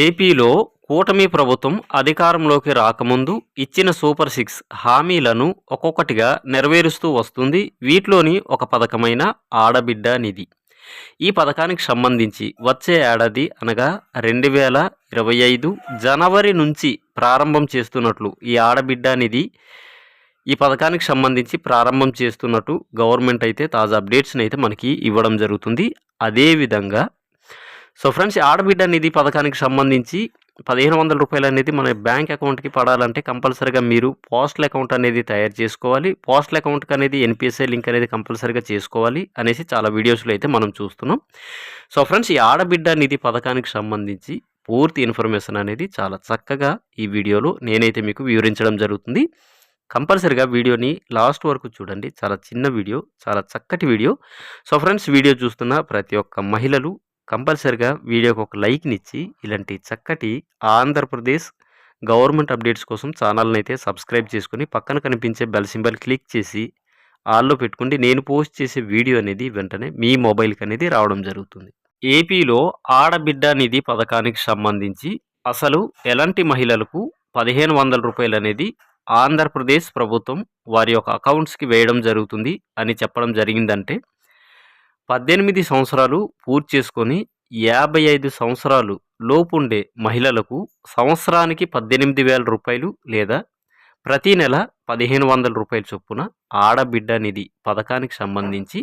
ఏపీలో కూటమి ప్రభుత్వం అధికారంలోకి రాకముందు ఇచ్చిన సూపర్ సిక్స్ హామీలను ఒక్కొక్కటిగా నెరవేరుస్తూ వస్తుంది. వీటిలోని ఒక పథకమైన ఆడబిడ్డ నిధి. ఈ పథకానికి సంబంధించి వచ్చే ఏడాది అనగా రెండు వేల ఇరవై ఐదు జనవరి నుంచి ప్రారంభం చేస్తున్నట్లు ఈ ఆడబిడ్డ నిధి ఈ పథకానికి సంబంధించి ప్రారంభం చేస్తున్నట్టు గవర్నమెంట్ అయితే తాజా అప్డేట్స్ని అయితే మనకి ఇవ్వడం జరుగుతుంది. అదేవిధంగా సో ఫ్రెండ్స్ ఆడబిడ్డ నిధి పథకానికి సంబంధించి పదిహేను వందల రూపాయలు అనేది మన బ్యాంక్ అకౌంట్కి పడాలంటే కంపల్సరీగా మీరు పోస్టల్ అకౌంట్ అనేది తయారు చేసుకోవాలి. పోస్టల్ అకౌంట్కి అనేది ఎన్పిఎస్ఐ లింక్ అనేది కంపల్సరీగా చేసుకోవాలి అనేసి చాలా వీడియోస్లో అయితే మనం చూస్తున్నాం. సో ఫ్రెండ్స్ ఈ ఆడబిడ్డ నిధి పథకానికి సంబంధించి పూర్తి ఇన్ఫర్మేషన్ అనేది చాలా చక్కగా ఈ వీడియోలో నేనైతే మీకు వివరించడం జరుగుతుంది. కంపల్సరిగా వీడియోని లాస్ట్ వరకు చూడండి. చాలా చిన్న వీడియో చాలా చక్కటి వీడియో. సో ఫ్రెండ్స్ వీడియో చూస్తున్న ప్రతి ఒక్క మహిళలు కంపల్సరిగా వీడియోకి ఒక లైక్ని ఇచ్చి ఇలాంటి చక్కటి ఆంధ్రప్రదేశ్ గవర్నమెంట్ అప్డేట్స్ కోసం ఛానల్ని అయితే సబ్స్క్రైబ్ చేసుకుని పక్కన కనిపించే బెల్ సింబల్ క్లిక్ చేసి ఆల్లో పెట్టుకుంటే నేను పోస్ట్ చేసే వీడియో అనేది వెంటనే మీ మొబైల్కి అనేది రావడం జరుగుతుంది. ఏపీలో ఆడబిడ్డ నిధి పథకానికి సంబంధించి అసలు ఎలాంటి మహిళలకు పదిహేను వందల రూపాయలు అనేది ఆంధ్రప్రదేశ్ ప్రభుత్వం వారి యొక్క అకౌంట్స్కి వేయడం జరుగుతుంది అని చెప్పడం జరిగిందంటే పద్దెనిమిది సంవత్సరాలు పూర్తి చేసుకొని యాభై ఐదు సంవత్సరాలు లోపుండే మహిళలకు సంవత్సరానికి పద్దెనిమిది వేల రూపాయలు లేదా ప్రతి నెల పదిహేను వందల రూపాయల చొప్పున ఆడబిడ్డ నిధి పథకానికి సంబంధించి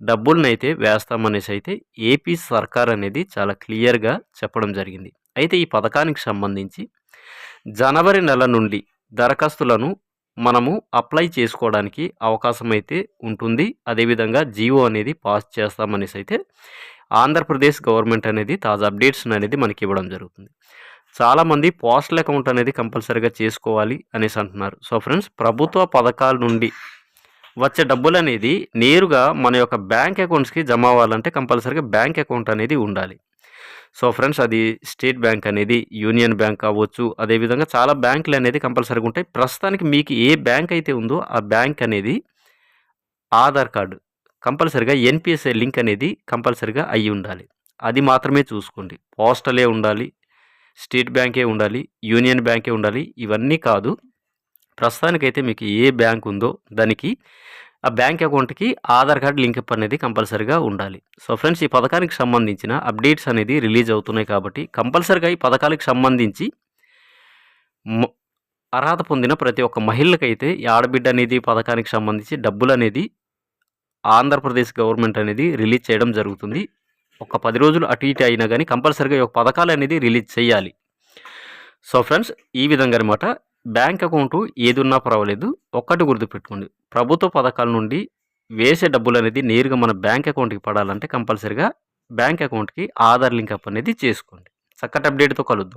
డబ్బులనైతే వేస్తామనేసి అయితే ఏపీ సర్కార్ అనేది చాలా క్లియర్గా చెప్పడం జరిగింది. అయితే ఈ పథకానికి సంబంధించి జనవరి నెల నుండి దరఖాస్తులను మనము అప్లై చేసుకోవడానికి అవకాశం అయితే ఉంటుంది అదేవిధంగా జియో అనేది పాస్ చేస్తామనేసి అయితే ఆంధ్రప్రదేశ్ గవర్నమెంట్ అనేది తాజా అప్డేట్స్ అనేది మనకి ఇవ్వడం జరుగుతుంది. చాలామంది పోస్టల్ అకౌంట్ అనేది కంపల్సరీగా చేసుకోవాలి అనేసి అంటున్నారు. సో ఫ్రెండ్స్ ప్రభుత్వ పథకాల నుండి వచ్చే డబ్బులు అనేది నేరుగా మన యొక్క బ్యాంక్ అకౌంట్స్కి జమ అవ్వాలంటే కంపల్సరీగా బ్యాంక్ అకౌంట్ అనేది ఉండాలి. సో ఫ్రెండ్స్ అది స్టేట్ బ్యాంక్ అనేది యూనియన్ బ్యాంక్ కావచ్చు అదేవిధంగా చాలా బ్యాంకులు అనేది కంపల్సరీగా ఉంటాయి. ప్రస్తుతానికి మీకు ఏ బ్యాంక్ అయితే ఉందో ఆ బ్యాంక్ అనేది ఆధార్ కార్డు కంపల్సరీగా ఎన్పిఎస్ఐ లింక్ అనేది కంపల్సరీగా అయ్యి ఉండాలి. అది మాత్రమే చూసుకోండి. పోస్టలే ఉండాలి స్టేట్ బ్యాంకే ఉండాలి యూనియన్ బ్యాంకే ఉండాలి ఇవన్నీ కాదు. ప్రస్తుతానికైతే మీకు ఏ బ్యాంక్ ఉందో దానికి ఆ బ్యాంక్ అకౌంట్కి ఆధార్ కార్డ్ లింకప్ అనేది కంపల్సరీగా ఉండాలి. సో ఫ్రెండ్స్ ఈ పథకానికి సంబంధించిన అప్డేట్స్ అనేది రిలీజ్ అవుతున్నాయి కాబట్టి కంపల్సరీగా ఈ పథకాలకు సంబంధించి అర్హత పొందిన ప్రతి ఒక్క మహిళకైతే ఈ ఆడబిడ్డ అనేది పథకానికి సంబంధించి డబ్బులు అనేది ఆంధ్రప్రదేశ్ గవర్నమెంట్ అనేది రిలీజ్ చేయడం జరుగుతుంది. ఒక పది రోజులు అటు ఇటు అయినా కానీ కంపల్సరీగా ఈ పథకాలు అనేది రిలీజ్ చేయాలి. సో ఫ్రెండ్స్ ఈ విధంగా అనమాట బ్యాంక్ అకౌంట్ ఏది ఉన్నా పర్వాలేదు ఒక్కటి గుర్తుపెట్టుకోండి. ప్రభుత్వ పథకాల నుండి వేసే డబ్బులు అనేది నేరుగా మన బ్యాంక్ అకౌంట్కి పడాలంటే కంపల్సరీగా బ్యాంక్ అకౌంట్కి ఆధార్ లింక్ అప్ అనేది చేసుకోండి. చక్కటి అప్డేట్తో కలుద్దాం.